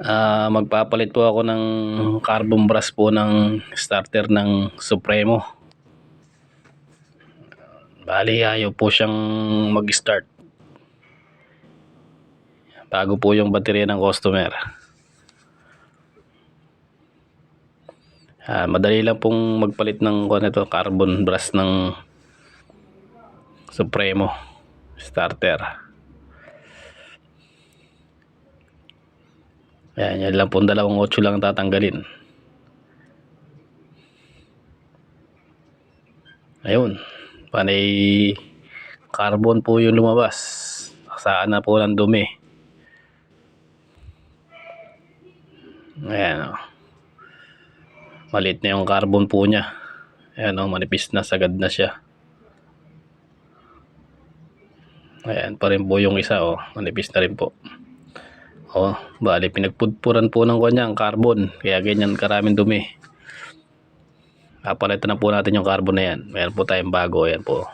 Ah, magpapalit po ako ng carbon brush po ng starter ng Supremo. Bali, ayaw po siyang mag-start. Bago po yung baterya ng customer. Ah, madali lang pong magpalit ng kuwan ito, carbon brush ng Supremo starter. Ayan, yan lang pong dalawang 8 lang tatanggalin. Ayun. Panay carbon po yung lumabas. Saan na po ng dumi. Ayan o. Malit na yung carbon po niya. Ayan o, manipis na, sagad na siya. Ayan pa rin po yung isa o. Manipis na rin po. O, bali pinagpudpuran po ng kanya ang carbon. Kaya ganyan karaming dumi. Papalitan na po natin yung carbon na yan. Meron po tayong bago. Ayan po.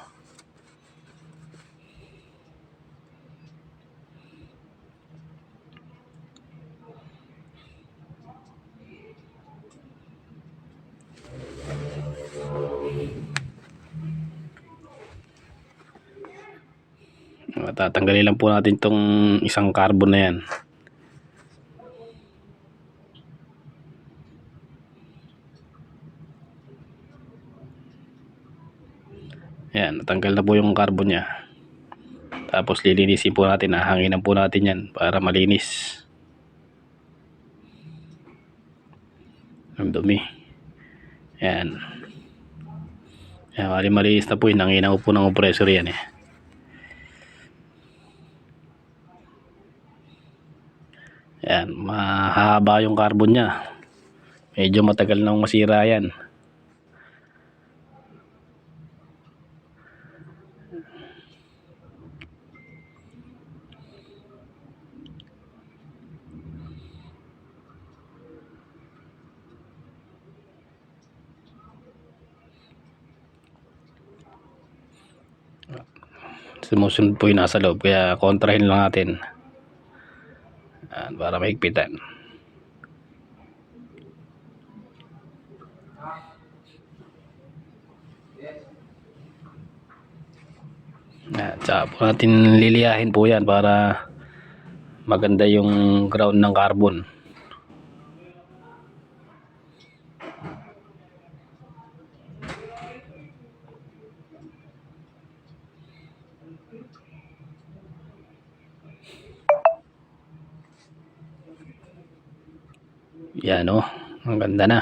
Tatanggalin lang po natin tong isang carbon na yan. Ayan, natanggal na po yung carbon niya. Tapos lilinisin po natin, hahanginan po natin yan para malinis. Ang dumi. Ayan. Ayan, mali malinis na po yun. Nanginan ko po ng compressor yan eh. Ayan, mahaba yung carbon niya. Medyo matagal nang masira yan. Sumusunod po yung nasa loob. Kaya kontrahin lang natin. Ayan, para mahigpitan. Ayan, tsaka po natin liliyahin po yan para maganda yung ground ng carbon. Yan o, ang ganda na.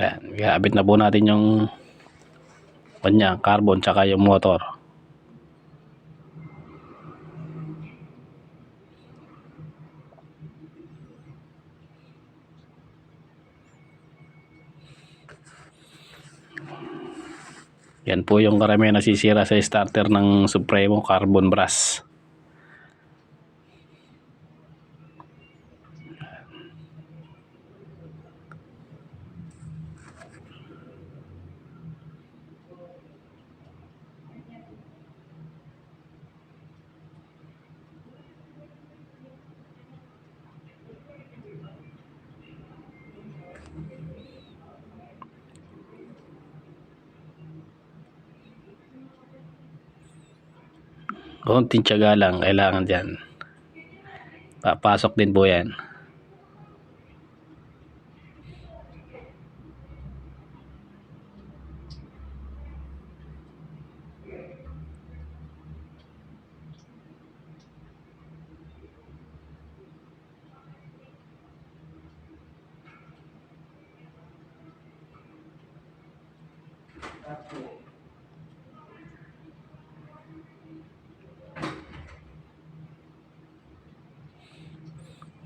Yan, iabit na po natin yung kanya, carbon tsaka yung motor. Yan po yung karamihan nasisira sa starter ng Supremo Carbon Brass. Konting tiyaga lang kailangan dyan. Papasok din po yan.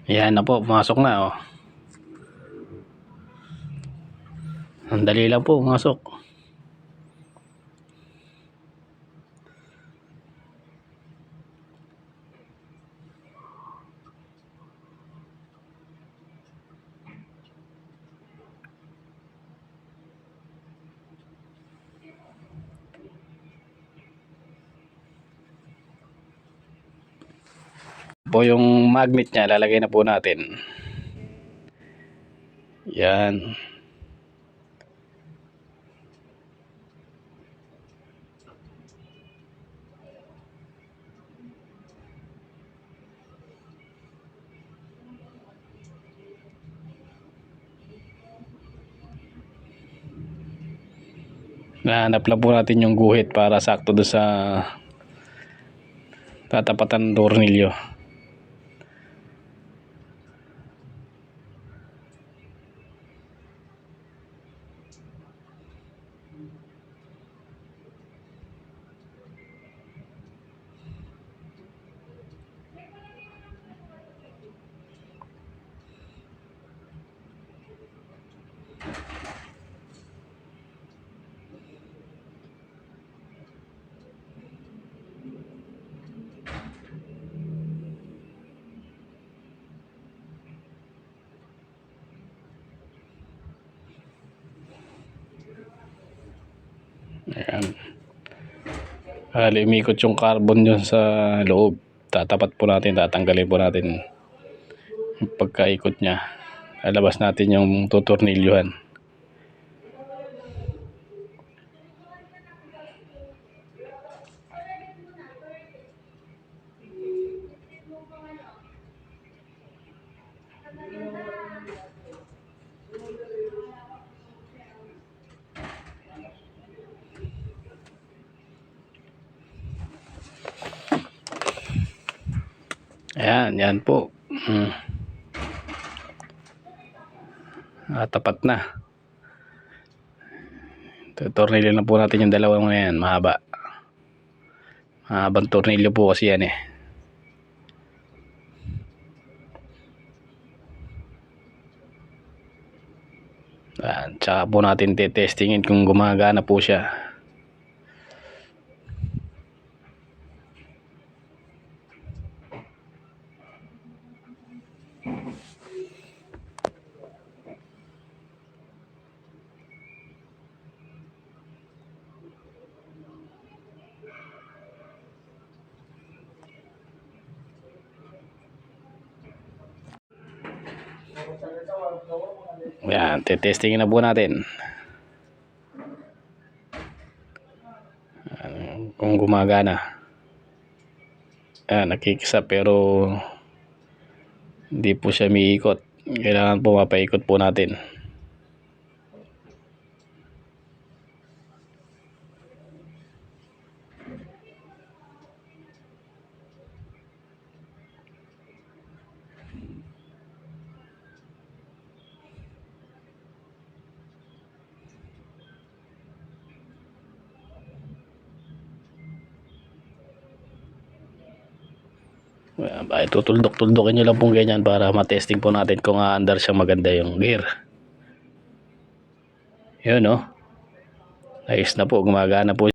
Yan na po, pumasok na oh. Ang dali lang po, pumasok. Po yung magnet niya, lalagay na po natin. Yan. Nahanap lang po natin yung guhit para sakto doon sa tatapatan ng tornilyo. Ayan. Hali, umikot yung carbon dun sa loob. Tatapat po natin, tatanggalin po natin yung pagkaikot niya. Lalabas natin yung tutornilyuhan. Ayan, yan po. Hmm. Ah, tapat na. Tutornilyo na po natin yung dalawang na yan, mahaba. Mahabang tornilyo po kasi yan eh. Ayan, tsaka po natin testingin kung gumagana po siya. Ayan, testingin na po natin. Kung gumagana. Ayan, nakikisa pero hindi po siya miikot. Kailangan po mapaikot po natin. Ay, tutuldok-tuldokin nyo lang pong ganyan para matesting po natin kung aandar siya maganda yung gear. Yun, no? Ayos na po, gumagana po